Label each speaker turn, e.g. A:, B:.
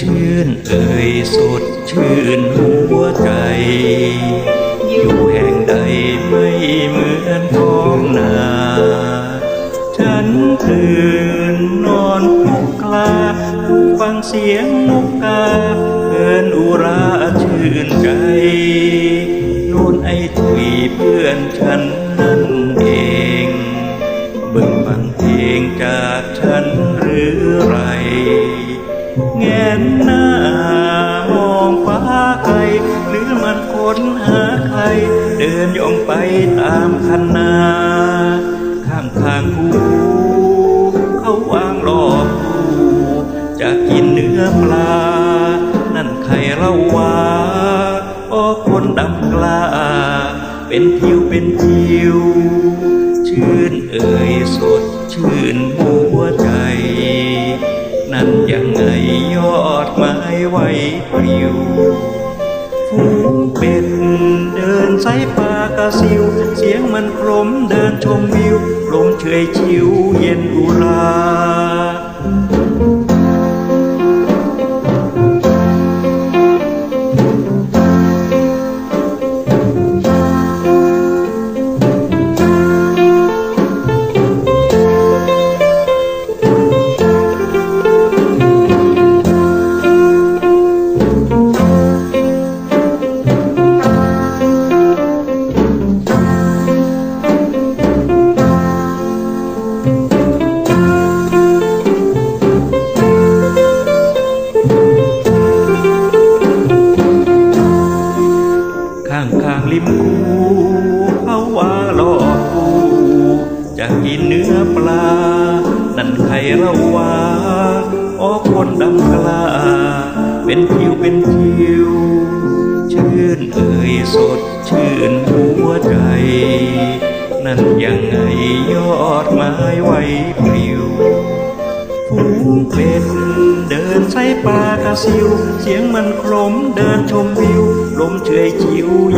A: ชื่นเอ่ยสดชื่นหัวใจ อยู่แห่งใดไม่เหมือนของนา ฉันตื่นนอนปลุกลาฟังเสียงนกกาเอินอุราชื่นใจนู่นไอ้ทุยเพื่อนฉันนั่นเองบิ่งฟังเพลงจากฉันหรือไร แงนหน้ามองฟ้าไกลหรือมันค้นหาใคร เดินย่องไปตามคันนา ข้างทางคูเขาวางรอคูจะกินเนื้อปลา นั่นใครเล่าว่าโอ้คนดำกล้า เป็นผิวเป็นผิวชื่นเอ่ยสดชื่นหัวใจ นั้นยังไงยอดไม้ไหวปลิวฟูงเป็ดเดินสายปากระซิว เสียงมันกลมเดินชมวิวลมเฉยชิวเย็นอุรา ข้างข้างริมคูเขาว่าหลอกกู จะกินเนื้อปลา นั่นใครเล่าว่าอ๋อคนดำกล้าเป็นผิวเป็นผิว ชื่นเอ่ยสดชื่นหัวใจ นั่นยังไงยอดไม้ไหวปลิวฝูงเป็ดเดินใส่ปลากระซิว เสียงมันกลมเดินชมวิว ลมเฉยชิวเย็น